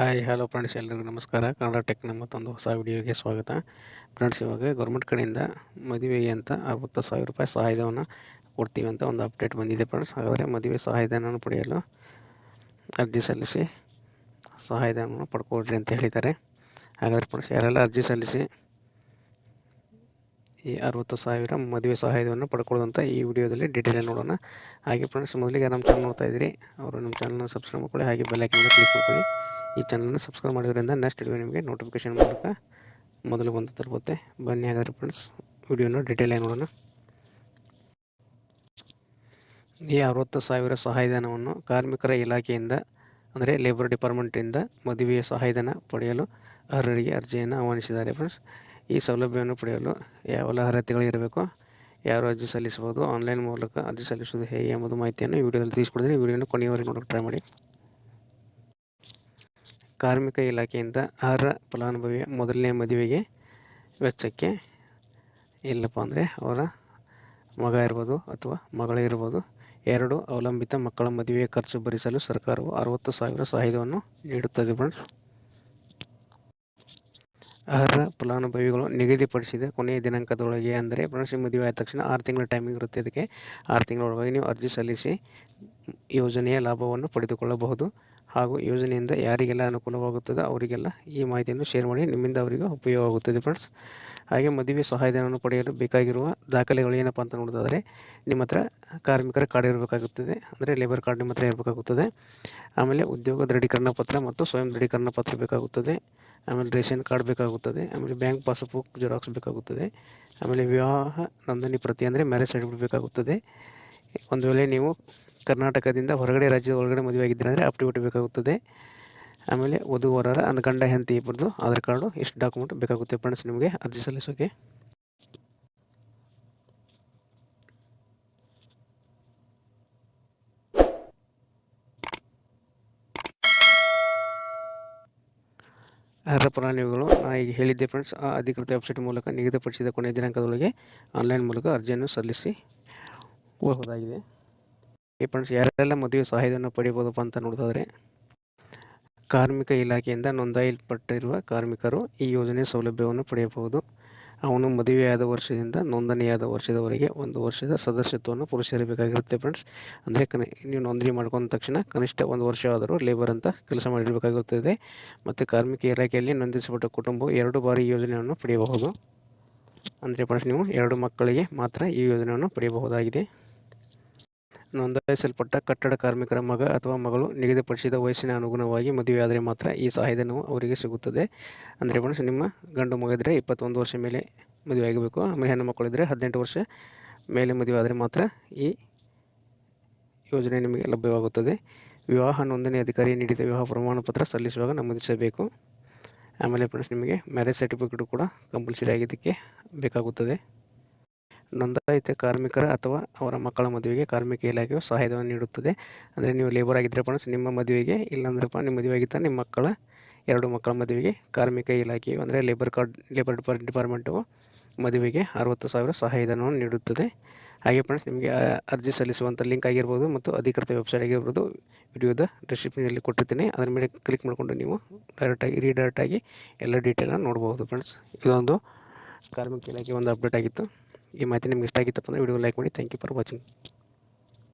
Hi, hello friends ಎಲ್ಲರಿಗೂ ನಮಸ್ಕಾರ. ಕನ್ನಡ ಟೆಕ್ನ ಮತ್ತೊಂದು ಹೊಸ ವಿಡಿಯೋಗೆ ಸ್ವಾಗತ. ಫ್ರೆಂಡ್ಸ್, ಇವಾಗ ಗೌರ್ಮೆಂಟ್ ಕಡೆಯಿಂದ ಮದುವೆಗೆ ಅಂತ ಅರವತ್ತು ಸಾವಿರ ರೂಪಾಯಿ ಸಹಾಯಧವನ್ನು ಕೊಡ್ತೀವಿ ಅಂತ ಒಂದು ಅಪ್ಡೇಟ್ ಬಂದಿದೆ ಫ್ರೆಂಡ್ಸ್. ಹಾಗಾದರೆ ಮದುವೆ ಸಹಾಯಧನವನ್ನು ಪಡೆಯಲು ಅರ್ಜಿ ಸಲ್ಲಿಸಿ ಸಹಾಯಧನವನ್ನು ಪಡ್ಕೊಡ್ರಿ ಅಂತ ಹೇಳಿದ್ದಾರೆ. ಹಾಗಾದರೆ ಫ್ರೆಂಡ್ಸ್, ಯಾರೆಲ್ಲ ಅರ್ಜಿ ಸಲ್ಲಿಸಿ ಈ ಅರವತ್ತು ಸಾವಿರ ಮದುವೆ ಸಹಾಯಧನವನ್ನು ಪಡ್ಕೊಳ್ಳೋದಂತ ಈ ವಿಡಿಯೋದಲ್ಲಿ ಡೀಟೇಲ್ ನೋಡೋಣ. ಹಾಗೆ ಫ್ರೆಂಡ್ಸ್, ಮೊದಲಿಗೆ ನಮ್ಮ ಚಾನಲ್ ನೋಡ್ತಾ ಇದ್ದೀರಿ, ಅವರು ನಮ್ಮ ಚಾನಲ್ನ ಸಬ್ಸ್ಕ್ರೈಬ್ ಮಾಡ್ಕೊಳ್ಳಿ, ಹಾಗೆ ಬೆಲ್ಲೈಕನ್ನ ಕ್ಲಿಕ್ ಮಾಡ್ಕೊಳ್ಳಿ. ಈ ಚಾನಲನ್ನು ಸಬ್ಸ್ಕ್ರೈಬ್ ಮಾಡೋದ್ರಿಂದ ನೆಕ್ಸ್ಟ್ ವಿಡಿಯೋ ನಿಮಗೆ ನೋಟಿಫಿಕೇಶನ್ ಮೂಲಕ ಮೊದಲು ಬಂದು ತಲುಪುತ್ತೆ. ಬನ್ನಿ ಹಾಗಾದ್ರೆ ಫ್ರೆಂಡ್ಸ್ ವಿಡಿಯೋನ ಡೀಟೇಲಾಗಿ ನೋಡೋಣ. ಈ ಅರವತ್ತು ಸಾವಿರ ಸಹಾಯಧನವನ್ನು ಕಾರ್ಮಿಕರ ಇಲಾಖೆಯಿಂದ, ಅಂದರೆ ಲೇಬರ್ ಡಿಪಾರ್ಟ್ಮೆಂಟಿಂದ ಮದುವೆಯ ಸಹಾಯಧನ ಪಡೆಯಲು ಅರ್ಹರಿಗೆ ಅರ್ಜಿಯನ್ನು ಆಹ್ವಾನಿಸಿದ್ದಾರೆ ಫ್ರೆಂಡ್ಸ್ ಈ ಸೌಲಭ್ಯವನ್ನು ಪಡೆಯಲು ಯಾವೆಲ್ಲ ಅರ್ಹತೆಗಳು ಇರಬೇಕು, ಯಾರು ಅರ್ಜಿ ಸಲ್ಲಿಸಬಹುದು ಆನ್ಲೈನ್ ಮೂಲಕ ಅರ್ಜಿ ಸಲ್ಲಿಸುವುದು ಹೇಗೆ ಎಂಬುದು ಮಾಹಿತಿಯನ್ನು ಈ ವಿಡಿಯೋದಲ್ಲಿ ತಿಳಿಸ್ಕೊಡ್ತೀನಿ. ವಿಡಿಯೋನ ಕೊನೆಯವರೆಗೆ ನೋಡೋಕೆ ಟ್ರೈ ಮಾಡಿ. ಕಾರ್ಮಿಕ ಇಲಾಖೆಯಿಂದ ಅರ್ಹ ಫಲಾನುಭವಿಯ ಮೊದಲನೇ ಮದುವೆಗೆ ವೆಚ್ಚಕ್ಕೆ ಇಲ್ಲಪ್ಪ ಅಂದರೆ ಅವರ ಮಗ ಇರ್ಬೋದು ಅಥವಾ ಮಗಳೇ ಇರ್ಬೋದು. ಎರಡು ಅವಲಂಬಿತ ಮಕ್ಕಳ ಮದುವೆಯ ಖರ್ಚು ಭರಿಸಲು ಸರ್ಕಾರವು ಅರವತ್ತು ಸಾವಿರ ಸಹಾಯಧನವನ್ನು ನೀಡುತ್ತದೆ ಫ್ರೆಂಡ್ಸ್ ಅರ್ಹ ಫಲಾನುಭವಿಗಳು ನಿಗದಿಪಡಿಸಿದ ಕೊನೆಯ ದಿನಾಂಕದೊಳಗೆ ಅಂದರೆ ಫ್ರೆಂಡ್ಸ್ ಮದುವೆ ಆದ ತಕ್ಷಣ ಆರು ತಿಂಗಳ ಟೈಮಿಂಗ್ ಇರುತ್ತೆ. ಅದಕ್ಕೆ ಆರು ತಿಂಗಳೊಳಗೆ ನೀವು ಅರ್ಜಿ ಸಲ್ಲಿಸಿ ಯೋಜನೆಯ ಲಾಭವನ್ನು ಪಡೆದುಕೊಳ್ಳಬಹುದು ಹಾಗೂ ಯೋಜನೆಯಿಂದ ಯಾರಿಗೆಲ್ಲ ಅನುಕೂಲವಾಗುತ್ತದೆ ಅವರಿಗೆಲ್ಲ ಈ ಮಾಹಿತಿಯನ್ನು ಶೇರ್ ಮಾಡಿ ನಿಮ್ಮಿಂದ ಅವರಿಗೆ ಉಪಯೋಗವಾಗುತ್ತದೆ ಫ್ರೆಂಡ್ಸ್ ಹಾಗೆ ಮದುವೆ ಸಹಾಯಧನವನ್ನು ಪಡೆಯಲು ಬೇಕಾಗಿರುವ ದಾಖಲೆಗಳು ಏನಪ್ಪ ಅಂತ ನೋಡೋದಾದರೆ ನಿಮ್ಮ ಹತ್ರ ಕಾರ್ಮಿಕರ ಕಾರ್ಡ್ ಇರಬೇಕಾಗುತ್ತದೆ. ಅಂದರೆ ಲೇಬರ್ ಕಾರ್ಡ್ ನಿಮ್ಮ ಹತ್ರ ಇರಬೇಕಾಗುತ್ತದೆ. ಆಮೇಲೆ ಉದ್ಯೋಗ ದೃಢೀಕರಣ ಪತ್ರ ಮತ್ತು ಸ್ವಯಂ ದೃಢೀಕರಣ ಪತ್ರ ಬೇಕಾಗುತ್ತದೆ. ಆಮೇಲೆ ರೇಷನ್ ಕಾರ್ಡ್ ಬೇಕಾಗುತ್ತದೆ. ಆಮೇಲೆ ಬ್ಯಾಂಕ್ ಪಾಸ್ಬುಕ್ ಜೆರಾಕ್ಸ್ ಬೇಕಾಗುತ್ತದೆ. ಆಮೇಲೆ ವಿವಾಹ ನೋಂದಣಿ ಪ್ರತಿ ಅಂದರೆ ಮ್ಯಾರೇಜ್ ಸರ್ಟಿಫಿಕೇಟ್ ಬೇಕಾಗುತ್ತದೆ. ಒಂದು ವೇಳೆ ನೀವು ಕರ್ನಾಟಕದಿಂದ ಹೊರಗಡೆ ರಾಜ್ಯದ ಒಳಗಡೆ ಮದುವೆ ಆಗಿದ್ದರೆ ಅಂದರೆ ಬೇಕಾಗುತ್ತದೆ. ಆಮೇಲೆ ವಧು ವರರ ಅಂದು ಗಂಡ ಹೆಂತಿ ಇಬ್ಬರದು ಆಧಾರ್ ಕಾರ್ಡು ಇಷ್ಟು ಡಾಕ್ಯುಮೆಂಟ್ ಬೇಕಾಗುತ್ತೆ ಫ್ರೆಂಡ್ಸ್ ನಿಮಗೆ ಅರ್ಜಿ ಸಲ್ಲಿಸೋಕೆ? ಅರ್ಹ ಫಲಾನುಭವಿಗಳು ನಾ ಈಗ ಹೇಳಿದ್ದೆ ಫ್ರೆಂಡ್ಸ್ ಆ ಅಧಿಕೃತ ವೆಬ್ಸೈಟ್ ಮೂಲಕ ನಿಗದಿಪಡಿಸಿದ ಕೊನೆಯ ದಿನಾಂಕದೊಳಗೆ ಆನ್ಲೈನ್ ಮೂಲಕ ಅರ್ಜಿಯನ್ನು ಸಲ್ಲಿಸಿ ಹೋಗಬಹುದಾಗಿದೆ. ಈ ಫ್ರೆಂಡ್ಸ್, ಯಾರೆಲ್ಲ ಮದುವೆ ಸಹಾಯವನ್ನು ಪಡಿಬೋದಪ್ಪ ಅಂತ ನೋಡೋದಾದರೆ, ಕಾರ್ಮಿಕ ಇಲಾಖೆಯಿಂದ ನೋಂದಾಯಿಸಲ್ಪಟ್ಟಿರುವ ಕಾರ್ಮಿಕರು ಈ ಯೋಜನೆ ಸೌಲಭ್ಯವನ್ನು ಪಡೆಯಬಹುದು. ಅವನು ಮದುವೆಯಾದ ವರ್ಷದಿಂದ ನೋಂದಣಿಯಾದ ವರ್ಷದವರೆಗೆ ಒಂದು ವರ್ಷದ ಸದಸ್ಯತ್ವವನ್ನು ಪುರುಷರಿರಬೇಕಾಗಿರುತ್ತೆ ಫ್ರೆಂಡ್ಸ್. ಅಂದರೆ ಕನಿ, ನೀವು ನೋಂದಣಿ ಮಾಡ್ಕೊಂಡ ತಕ್ಷಣ ಕನಿಷ್ಠ ಒಂದು ವರ್ಷ ಲೇಬರ್ ಅಂತ ಕೆಲಸ ಮಾಡಿರಬೇಕಾಗಿರುತ್ತದೆ ಮತ್ತು ಕಾರ್ಮಿಕ ಇಲಾಖೆಯಲ್ಲಿ ನೋಂದಿಸಲ್ಪಟ್ಟ ಕುಟುಂಬವು ಎರಡು ಬಾರಿ ಯೋಜನೆಯನ್ನು ಪಡೆಯಬಹುದು. ಅಂದರೆ ಫ್ರೆಂಡ್ಸ್, ನೀವು ಎರಡು ಮಕ್ಕಳಿಗೆ ಮಾತ್ರ ಈ ಯೋಜನೆಯನ್ನು ಪಡೆಯಬಹುದಾಗಿದೆ. ನೋಂದಾಯಿಸಲ್ಪಟ್ಟ ಕಟ್ಟಡ ಕಾರ್ಮಿಕರ ಮಗ ಅಥವಾ ಮಗಳು ನಿಗದಿಪಡಿಸಿದ ವಯಸ್ಸಿನ ಅನುಗುಣವಾಗಿ ಮದುವೆಯಾದರೆ ಮಾತ್ರ ಈ ಸಹಾಯಧನವು ಅವರಿಗೆ ಸಿಗುತ್ತದೆ. ಅಂದರೆ ಫ್ರೆಂಡ್ಸ್ ನಿಮ್ಮ ಗಂಡು ಮಗ ಇದ್ದರೆ ಇಪ್ಪತ್ತೊಂದು ವರ್ಷ ಮೇಲೆ ಮದುವೆ ಆಗಬೇಕು ಆಮೇಲೆ ಹೆಣ್ಣು ಮಕ್ಕಳಿದ್ದರೆ ಹದಿನೆಂಟು ವರ್ಷ ಮೇಲೆ ಮದುವೆ ಆದರೆ ಮಾತ್ರ ಈ ಯೋಜನೆ ನಿಮಗೆ ಲಭ್ಯವಾಗುತ್ತದೆ. ವಿವಾಹ ನೋಂದಣಿ ಅಧಿಕಾರಿ ನೀಡಿದ ವಿವಾಹ ಪ್ರಮಾಣ ಪತ್ರ ಸಲ್ಲಿಸುವಾಗ ನಮೂದಿಸಬೇಕು. ಆಮೇಲೆ ಫ್ರೆಂಡ್ಸ್ ನಿಮಗೆ ಮ್ಯಾರೇಜ್ ಸರ್ಟಿಫಿಕೇಟು ಕೂಡ ಕಂಪಲ್ಸರಿ ಆಗಿದ್ದಕ್ಕೆ ಬೇಕಾಗುತ್ತದೆ. ನೋಂದಾಯಿತ ಕಾರ್ಮಿಕರ ಅಥವಾ ಅವರ ಮಕ್ಕಳ ಮದುವೆಗೆ ಕಾರ್ಮಿಕ ಇಲಾಖೆಯು ಸಹಾಯಧನ ನೀಡುತ್ತದೆ. ಅಂದರೆ ನೀವು ಲೇಬರ್ ಆಗಿದ್ದರೆ ಫ್ರೆಂಡ್ಸ್ ನಿಮ್ಮ ಮದುವೆಗೆ ಇಲ್ಲಾಂದ್ರಪ್ಪ ನಿಮ್ಮ ಮದುವೆ ಆಗಿದ್ದ ನಿಮ್ಮ ಮಕ್ಕಳ, ಎರಡು ಮಕ್ಕಳ ಮದುವೆಗೆ ಕಾರ್ಮಿಕ ಇಲಾಖೆಯು, ಅಂದರೆ ಲೇಬರ್ ಕಾರ್ಡ್ ಲೇಬರ್ ಡಿಪಾರ್ ಡಿಪಾರ್ಟ್ಮೆಂಟು ಮದುವೆಗೆ ಅರವತ್ತು ಸಾವಿರ ಸಹಾಯಧನವನ್ನು ನೀಡುತ್ತದೆ. ಹಾಗೆ ಫ್ರೆಂಡ್ಸ್ ನಿಮಗೆ ಅರ್ಜಿ ಸಲ್ಲಿಸುವಂಥ ಲಿಂಕ್ ಆಗಿರ್ಬೋದು ಮತ್ತು ಅಧಿಕೃತ ವೆಬ್ಸೈಟ್ ಆಗಿರ್ಬೋದು. ವಿಡಿಯೋದ ಡಿಸ್ಕ್ರಿಪ್ಷನಲ್ಲಿ ಕೊಟ್ಟಿರ್ತೀನಿ. ಅದರ ಮೇಲೆ ಕ್ಲಿಕ್ ಮಾಡಿಕೊಂಡು ನೀವು ಡೈರೆಕ್ಟಾಗಿ ರೀಡೈರೆಕ್ಟಾಗಿ ಎಲ್ಲ ಡೀಟೇಲನ್ನು ನೋಡ್ಬೋದು ಫ್ರೆಂಡ್ಸ್ ಇದೊಂದು ಕಾರ್ಮಿಕ ಇಲಾಖೆ ಒಂದು ಅಪ್ಡೇಟ್ ಆಗಿತ್ತು. ಈ ಮಾಹಿತಿ ನಿಮ್ಗೆ ಇಷ್ಟ ಆಗಿತ್ತಪ್ಪ ಅಂದರೆ ವಿಡಿಯೋ ಲೈಕ್ ಮಾಡಿ ಥ್ಯಾಂಕ್ ಯು ಫಾರ್ ವಾಚಿಂಗ್